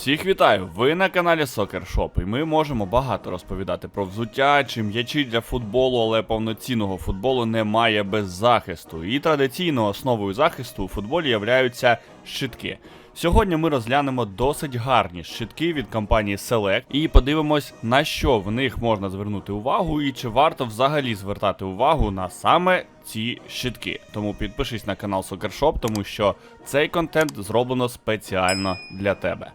Всіх вітаю! Ви на каналі Soccer Shop, і ми можемо багато розповідати про взуття чи м'ячі для футболу, але повноцінного футболу немає без захисту. І традиційно основою захисту у футболі являються щитки. Сьогодні ми розглянемо досить гарні щитки від компанії Select і подивимось, на що в них можна звернути увагу, і чи варто взагалі звертати увагу на саме ці щитки. Тому підпишись на канал Soccer Shop, тому що цей контент зроблено спеціально для тебе.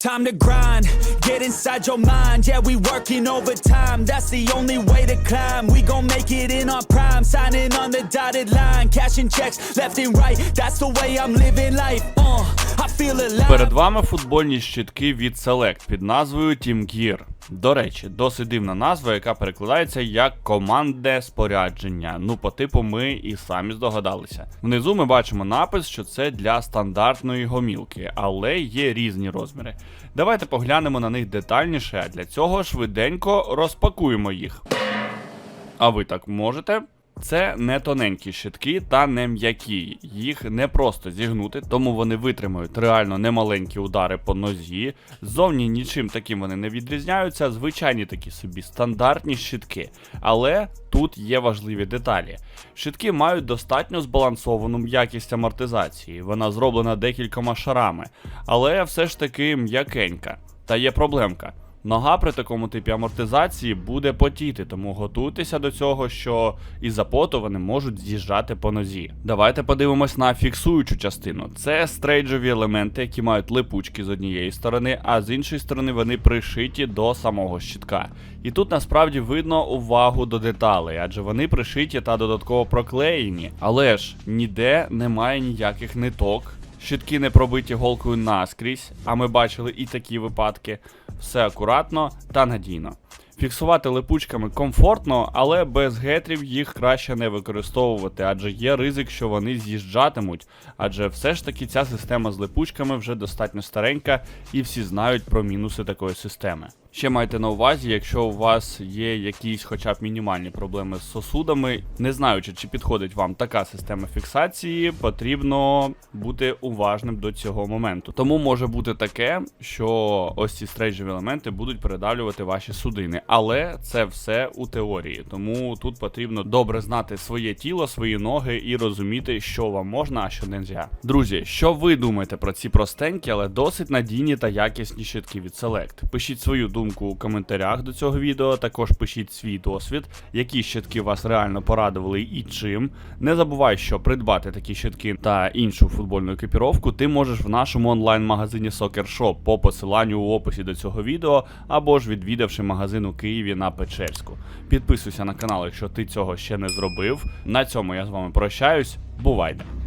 Time to grind, get inside your mind. Yeah, we working overtime. That's the only way to climb. We gon' make it in our prime. Signing on the dotted line, cashing checks left and right. That's the way I'm living life. Uh, I feel alive. Перед вами футбольні щитки від Select під назвою Team Gear. До речі, досить дивна назва, яка перекладається як командне спорядження. Ну, по типу ми і самі здогадалися. Внизу ми бачимо напис, що це для стандартної гомілки, але є різні розміри. Давайте поглянемо на них детальніше, а для цього швиденько розпакуємо їх. А ви так можете? Це не тоненькі щитки та не м'які. Їх не просто зігнути, тому вони витримають реально немаленькі удари по нозі. Ззовні нічим таким вони не відрізняються, звичайні такі собі стандартні щитки. Але тут є важливі деталі. Щитки мають достатньо збалансовану м'якість амортизації. Вона зроблена декількома шарами, але все ж таки м'якенька. Та є проблемка. Нога при такому типі амортизації буде потіти, тому готуйтеся до цього, що із-за поту вони можуть з'їжджати по нозі. Давайте подивимось на фіксуючу частину. Це стрейджові елементи, які мають липучки з однієї сторони, а з іншої сторони вони пришиті до самого щитка. І тут насправді видно увагу до деталей, адже вони пришиті та додатково проклеєні. Але ж ніде немає ніяких ниток. Щитки не пробиті голкою наскрізь, а ми бачили і такі випадки. Все акуратно та надійно. Фіксувати липучками комфортно, але без гетрів їх краще не використовувати, адже є ризик, що вони з'їжджатимуть. Адже все ж таки ця система з липучками вже достатньо старенька, і всі знають про мінуси такої системи. Ще майте на увазі, якщо у вас є якісь хоча б мінімальні проблеми з сосудами, не знаючи, чи підходить вам така система фіксації, потрібно бути уважним до цього моменту. Тому може бути таке, що ось ці стрейджові елементи будуть передавлювати ваші судини, але це все у теорії. Тому тут потрібно добре знати своє тіло, свої ноги і розуміти, що вам можна, а що не можна. Друзі, що ви думаєте про ці простенькі, але досить надійні та якісні щитки від Select? Пишіть свою думку у коментарях до цього відео. Також пишіть свій досвід, які щитки вас реально порадували і чим. Не забувай, що придбати такі щитки та іншу футбольну екіпіровку ти можеш в нашому онлайн-магазині Soccer Shop по посиланню у описі до цього відео, або ж відвідавши магазин у Києві на Печерську. Підписуйся на канал, якщо ти цього ще не зробив. На цьому я з вами прощаюсь. Бувайте!